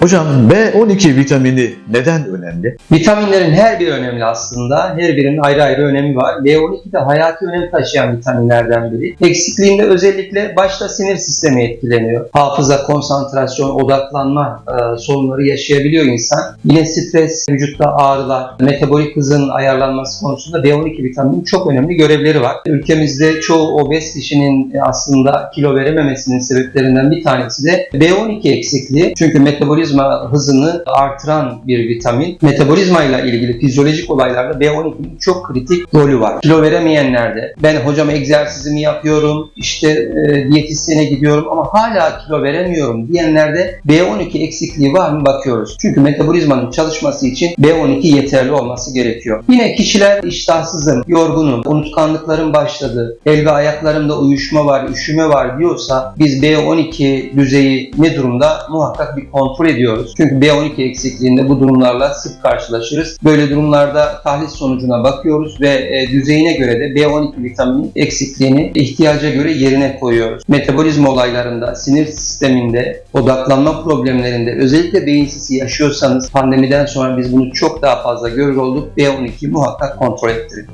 Hocam B12 vitamini neden önemli? Vitaminlerin her biri önemli aslında. Her birinin ayrı ayrı önemi var. B12 de hayati önem taşıyan vitaminlerden biri. Eksikliğinde özellikle başta sinir sistemi etkileniyor. Hafıza, konsantrasyon, odaklanma e, sorunları yaşayabiliyor insan. Yine stres, vücutta ağrılar, metabolik hızın ayarlanması konusunda B12 vitaminin çok önemli görevleri var. Ülkemizde çoğu obez kişinin e, aslında kilo verememesinin sebeplerinden bir tanesi de B12 eksikliği. Çünkü metabolizma hızını artıran bir vitamin. Metabolizma ile ilgili fizyolojik olaylarda B12'nin çok kritik rolü var. Kilo veremeyenlerde ben hocam egzersizimi yapıyorum, işte e, diyetisyene gidiyorum ama hala kilo veremiyorum diyenlerde B12 eksikliği var mı bakıyoruz. Çünkü metabolizmanın çalışması için B12 yeterli olması gerekiyor. Yine kişiler iştahsızım, yorgunum, unutkanlıkların başladı, el ve ayaklarımda uyuşma var, üşüme var diyorsa biz B12 düzeyi ne durumda muhakkak bir kontrol ediyoruz. Çünkü B12 eksikliğinde bu durumlarla sık karşılaşırız. Böyle durumlarda tahlil sonucuna bakıyoruz ve e, düzeyine göre de B12 vitamini eksikliğini ihtiyaca göre yerine koyuyoruz. Metabolizma olaylarında, sinir sisteminde, odaklanma problemlerinde özellikle beyin sisi yaşıyorsanız pandemiden sonra biz bunu çok daha fazla görür olduk. B12 muhakkak kontrol ettirin.